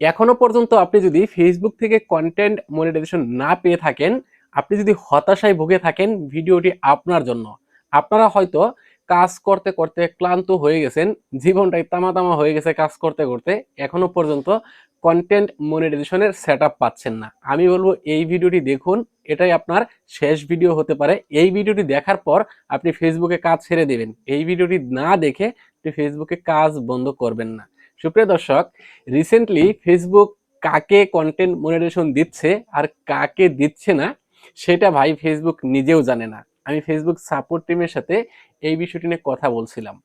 এখনও পর্যন্ত আপনি যদি ফেসবুক থেকে কন্টেন্ট মনিটাইজেশন না পেয়ে থাকেন, আপনি যদি হতাশায় ভুগে থাকেন ভিডিওটি আপনার জন্য। আপনারা হয়তো কাজ করতে করতে ক্লান্ত হয়ে গেছেন, জীবনটাই তামা তামা হয়ে গেছে কাজ করতে করতে, এখনও পর্যন্ত কন্টেন্ট মনিটাইজেশনের সেট পাচ্ছেন না। আমি বলব এই ভিডিওটি দেখুন, এটাই আপনার শেষ ভিডিও হতে পারে। এই ভিডিওটি দেখার পর আপনি ফেসবুকে কাজ ছেড়ে দেবেন। এই ভিডিওটি না দেখে আপনি ফেসবুকে কাজ বন্ধ করবেন না। সুপ্রিয় দর্শক রিসেন্টলি ফেসবুক কাকে কন্টেন্ট মনিটাইজেশন দিচ্ছে আর কাকে দিচ্ছে না, সেটা ভাই ফেসবুক নিজেও জানে না। আমি ফেসবুক সাপোর্ট টিমের সাথে এই বিষয়টি নিয়ে কথা বলছিলাম।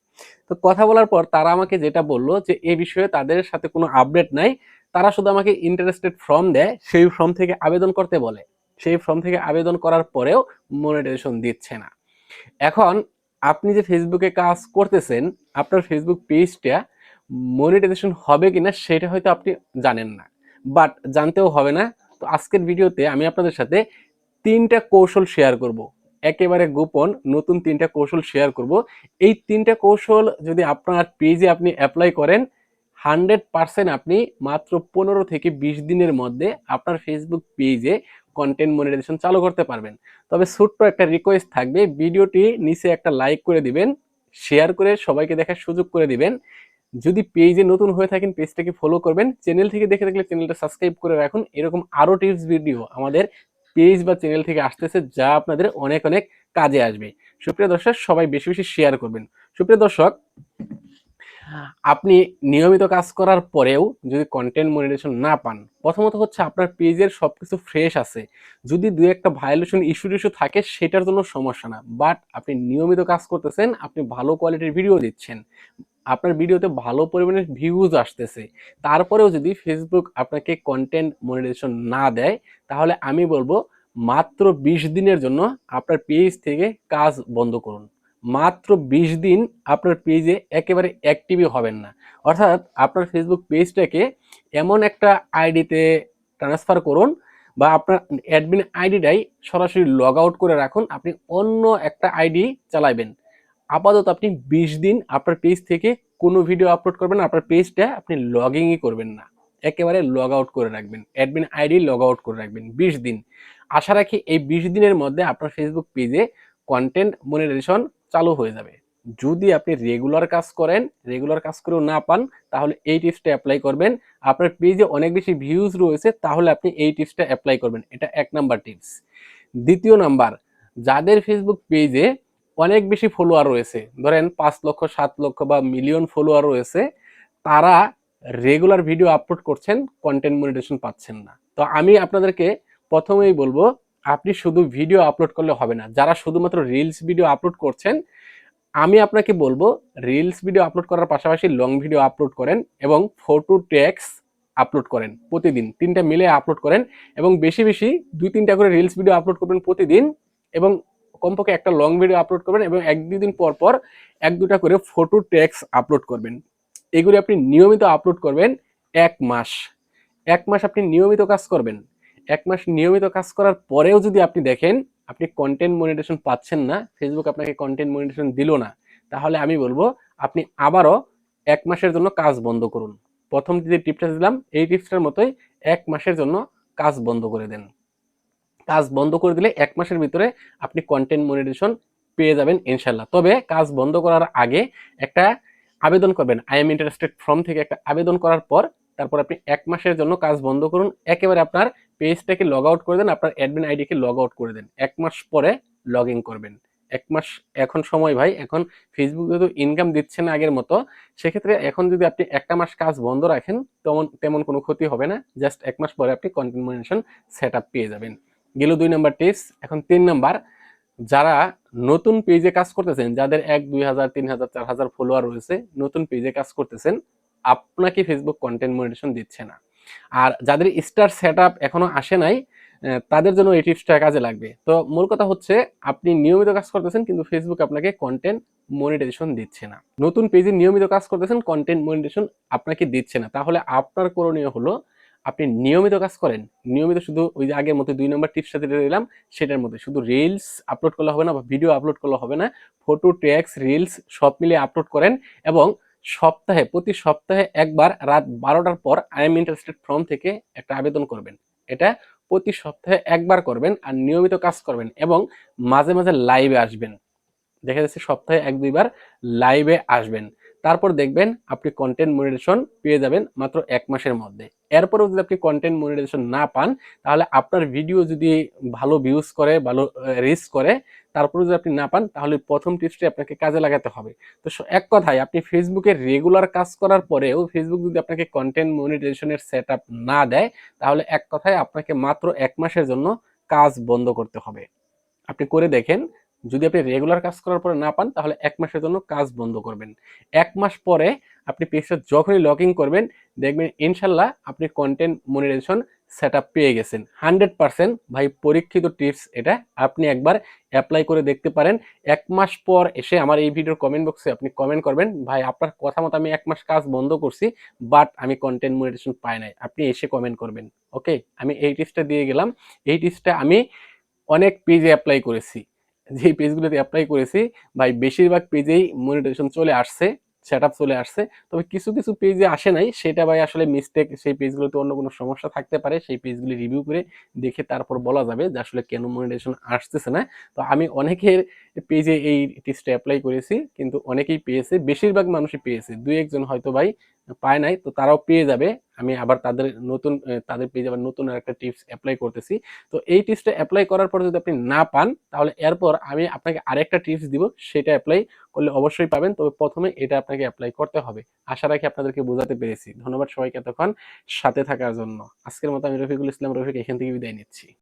তো কথা বলার পর তারা আমাকে যেটা বলল যে এই বিষয়ে তাদের সাথে কোনো আপডেট নাই, তারা শুধু আমাকে ইন্টারেস্টেড ফর্ম দেয়, সেই ফর্ম থেকে আবেদন করতে বলে। সেই ফর্ম থেকে আবেদন করার পরেও মনিটাইজেশন দিচ্ছে না। এখন আপনি যে ফেসবুকে কাজ করতেছেন, আপনার ফেসবুক পেজটা মনিটাইজেশন হবে কিনা সেটা হয়তো আপনি জানেন না বাট জানতেও হবে না। তো আজকের ভিডিওতে আমি আপনাদের সাথে তিনটা কৌশল শেয়ার করব। একেবারে গোপন, নতুন তিনটা কৌশল শেয়ার করব। এই তিনটা কৌশল যদি আপনার পেজে আপনি অ্যাপ্লাই করেন হান্ড্রেড পার্সেন্ট আপনি মাত্র পনেরো থেকে বিশ দিনের মধ্যে আপনার ফেসবুক পেজে কন্টেন্ট মনিটাইজেশন চালু করতে পারবেন। তবে ছোট্ট একটা রিকোয়েস্ট থাকবে ভিডিওটি নিচে একটা লাইক করে দিবেন শেয়ার করে সবাইকে দেখার সুযোগ করে দিবেন। যদি পেজে নতুন হয়ে থাকেন, পেজটাকে ফলো করবেন। চ্যানেল থেকে দেখে থাকলে চ্যানেলটা সাবস্ক্রাইব করে রাখুন। এরকম আরও টিপস ভিডিও আমাদের পেজ বা চ্যানেল থেকে আসতেছে, যা আপনাদের অনেক অনেক কাজে আসবে। সুপ্রিয় দর্শক, সবাই বেশি বেশি শেয়ার করবেন। সুপ্রিয় দর্শক, আপনি নিয়মিত কাজ করার পরেও যদি কন্টেন্ট মনিটেশন না পান, প্রথমত হচ্ছে আপনার পেজের সবকিছু ফ্রেশ আছে। যদি দু একটা ভায়োলেশন ইস্যু টিস্যু থাকে, সেটার জন্য সমস্যা না। বাট আপনি নিয়মিত কাজ করতেছেন, আপনি ভালো কোয়ালিটির ভিডিও দিচ্ছেন। আপনার ভিডিওতে ভালো পরিমাণে ভিউজ আসতেছে। তারপরেও যদি ফেসবুক আপনাকে কন্টেন্ট মনিটাইজেশন না দেয়, তাহলে আমি বলব মাত্র বিশ দিনের জন্য আপনার পেজ থেকে কাজ বন্ধ করুন। মাত্র বিশ দিন আপনার পেজে একেবারে অ্যাক্টিভই হবেন না। অর্থাৎ আপনার ফেসবুক পেজটাকে এমন একটা আইডিতে ট্রান্সফার করুন বা আপনার অ্যাডমিন আইডিটাই সরাসরি লগ আউট করে রাখুন। আপনি অন্য একটা আইডি চালাবেন। আপাতত আপনি বিশ দিন আপনার পেজ থেকে কোনো ভিডিও আপলোড করবেন না, আপনার পেজটা আপনি লগইনই করবেন না। একেবারে লগ আউট করে রাখবেন অ্যাডমিন আইডি লগ আউট করে রাখবেন বিশ দিন। আশা রাখি এই বিশ দিনের মধ্যে আপনার ফেসবুক পেজে কন্টেন্ট মনিটাইজেশন চালু হয়ে যাবে। যদি আপনি রেগুলার কাজ করেন রেগুলার কাজ করেও না পান, তাহলে এই টিপসটা অ্যাপ্লাই করবেন। আপনার পেজে অনেক বেশি ভিউজ রয়েছে, তাহলে আপনি এই টিপসটা অ্যাপ্লাই করবেন। এটা এক নাম্বার টিপস দ্বিতীয় নাম্বার যাদের ফেসবুক পেজে অনেক বেশি ফলোয়ার রয়েছে। ধরেন পাঁচ লক্ষ, সাত লক্ষ বা মিলিয়ন ফলোয়ার রয়েছে, তারা রেগুলার ভিডিও আপলোড করছেন কন্টেন্ট মনিটেশন পাচ্ছেন না। তো আমি আপনাদেরকে প্রথমেই বলব, আপনি শুধু ভিডিও আপলোড করলে হবে না, যারা শুধুমাত্র রিলস ভিডিও আপলোড করছেন, আমি আপনাকে বলব রিলস ভিডিও আপলোড করার পাশাপাশি লং ভিডিও আপলোড করেন এবং ফটো ট্যাক্স আপলোড করেন প্রতিদিন, তিনটা মিলে আপলোড করেন এবং বেশি বেশি দুই তিনটা করে রিলস ভিডিও আপলোড করবেন প্রতিদিন এবং কমপক্ষে একটা লং ভিডিও আপলোড করবেন এবং এক দুই দিন পর পর এক দুটা করে ফটো ট্যাক্স আপলোড করবেন। এগুলি আপনি নিয়মিত আপলোড করবেন এক মাস। এক মাস আপনি নিয়মিত কাজ করবেন। এক মাস নিয়মিত কাজ করার পরেও যদি আপনি দেখেন, আপনি কন্টেন্ট মনিটেশন পাচ্ছেন না ফেসবুক আপনাকে কন্টেন্ট মনিটেশন দিল না, তাহলে আমি বলব আপনি আবারও এক মাসের জন্য কাজ বন্ধ করুন। প্রথম যে টিপটা দিলাম, এই টিপসটার মতোই এক মাসের জন্য কাজ বন্ধ করে দেন। কাজ বন্ধ করে দিলে এক মাসের ভিতরে আপনি কন্টেন্ট মনিটেশন পেয়ে যাবেন ইনশাল্লাহ তবে কাজ বন্ধ করার আগে একটা আবেদন করবেন। আই এম ইন্টারেস্টেড ফর্ম থেকে একটা আবেদন করার পর তারপর আপনি এক মাসের জন্য কাজ বন্ধ করুন। একেবারে আপনার পেজটাকে লগ আউট করে দেন, আপনার অ্যাডমিন আইডিকে লগ আউট করে দেন। এক মাস পরে লগ ইন করবেন। এক মাস এখন সময় ভাই, এখন ফেসবুক যেহেতু ইনকাম দিচ্ছে না আগের মতো, সেক্ষেত্রে এখন যদি আপনি একটা মাস কাজ বন্ধ রাখেন, তেমন তেমন কোনো ক্ষতি হবে না। জাস্ট এক মাস পরে আপনি কন্টেন্ট মনিটেশন সেট পেয়ে যাবেন। গেল দুই নাম্বার টিপস এখন তিন নাম্বার, যারা নতুন পেজে কাজ করতেছেন, যাদের এক, দুই হাজার, তিন হাজার, চার হাজার ফলোয়ার রয়েছে, নতুন পেজে কাজ করতেছেন, আপনাকে ফেসবুক কন্টেন্ট মনিটেশন দিচ্ছে না। আর যাদের স্টার সেট আপ এখনও আসে নাই তাদের জন্য এই টিপসটা কাজে লাগবে। তো মূল কথা হচ্ছে, আপনি নিয়মিত কাজ করতেছেন, কিন্তু ফেসবুক আপনাকে কন্টেন্ট মনিটাইজেশন দিচ্ছে না। নতুন পেজে নিয়মিত কাজ করতেছেন কন্টেন্ট মনিটাইজেশন আপনাকে দিচ্ছে না। তাহলে আপনার করণীয় হলো আপনি নিয়মিত কাজ করেন, নিয়মিত শুধু ওই যে আগের মতো দুই নম্বর টিপস সাথে দিলাম, সেটার মধ্যে শুধু রিলস আপলোড করলে হবে না বা ভিডিও আপলোড করলে হবে না ফটো ট্যাক্স রিলস সব মিলিয়ে আপলোড করেন এবং সপ্তাহে, প্রতি সপ্তাহে একবার রাত বারোটার পর আই এম ইন্টারেস্টেড ফর্ম থেকে একটা আবেদন করবেন। এটা প্রতি সপ্তাহে একবার করবেন আর নিয়মিত কাজ করবেন এবং মাঝে মাঝে লাইভে আসবেন। দেখা যাচ্ছে সপ্তাহে এক দুইবার লাইভে আসবেন। তারপর দেখবেন আপনি কন্টেন্ট মনিটাইজেশন পেয়ে যাবেন মাত্র এক মাসের মধ্যে। এরপরেও যদি আপনি কন্টেন্ট মনিটাইজেশন না পান, তাহলে আপনার ভিডিও যদি ভালো ভিউজ করে, ভালো রিচ করে তারপরে যদি আপনি না পান, তাহলে প্রথম টিপসটি আপনাকে কাজে লাগাতে হবে। তো এক কথায় আপনি ফেসবুকে রেগুলার কাজ করার পরেও ফেসবুক যদি আপনাকে কন্টেন্ট মনিটাইজেশনের সেট না দেয়, তাহলে এক কথায় আপনাকে মাত্র এক মাসের জন্য কাজ বন্ধ করতে হবে। আপনি করে দেখেন যদি আপনি রেগুলার কাজ করার পরে না পান, তাহলে এক মাসের জন্য কাজ বন্ধ করবেন। এক মাস পরে আপনি পেজটা যখনই লগ ইন করবেন, দেখবেন ইনশাল্লাহ আপনি কন্টেন্ট মনিটাইজেশন সেট পেয়ে গেছেন। হান্ড্রেড পার্সেন্ট ভাই, পরীক্ষিত টিপস এটা। আপনি একবার অ্যাপ্লাই করে দেখতে পারেন। এক মাস পর এসে আমার এই ভিডিওর কমেন্ট বক্সে আপনি কমেন্ট করবেন, ভাই, আপনার কথা মতো আমি এক মাস কাজ বন্ধ করছি বাট আমি কন্টেন্ট মনিটেশন পাই নাই। আপনি এসে কমেন্ট করবেন। ওকে আমি এই টিপসটা দিয়ে গেলাম। এই টিপসটা আমি অনেক পেজে অ্যাপ্লাই করেছি। যে পেজগুলোতে অ্যাপ্লাই করেছি, ভাই বেশিরভাগ পেজেই মনিটাইজেশন চলে আসছে সেট চলে আসছে। তবে কিছু কিছু পেজে আসে নাই, সেটা ভাই আসলে মিস্টেক সেই পেজগুলোতে অন্য কোনো সমস্যা থাকতে পারে, সেই পেজগুলি রিভিউ করে দেখে তারপর বলা যাবে যে আসলে কেন মনিটাইজেশন আসতেছে না। তো আমি অনেকের পেজে এই টিপসটা অ্যাপ্লাই করেছি, কিন্তু অনেকেই পেয়েছে, বেশিরভাগ মানুষই পেয়েছে। দুই একজন হয়তো ভাই পায় নাই, তো তারাও পেয়ে যাবে। আমি আবার তাদের নতুন তাদের পেয়ে আবার নতুন একটা টিপস অ্যাপ্লাই করতেছি। তো এই টিপসটা অ্যাপ্লাই করার পর যদি আপনি না পান, তাহলে এরপর আমি আপনাকে আরেকটা টিপস দিব, সেটা অ্যাপ্লাই করলে অবশ্যই পাবেন। তবে প্রথমে এটা আপনাকে অ্যাপ্লাই করতে হবে। আশা রাখি আপনাদেরকে বোঝাতে পেরেছি। ধন্যবাদ সবাইকে এতক্ষণ সাথে থাকার জন্য। আজকের মতো আমি রফিকুল ইসলাম, রফিক এখান থেকে বিদায় নিচ্ছি।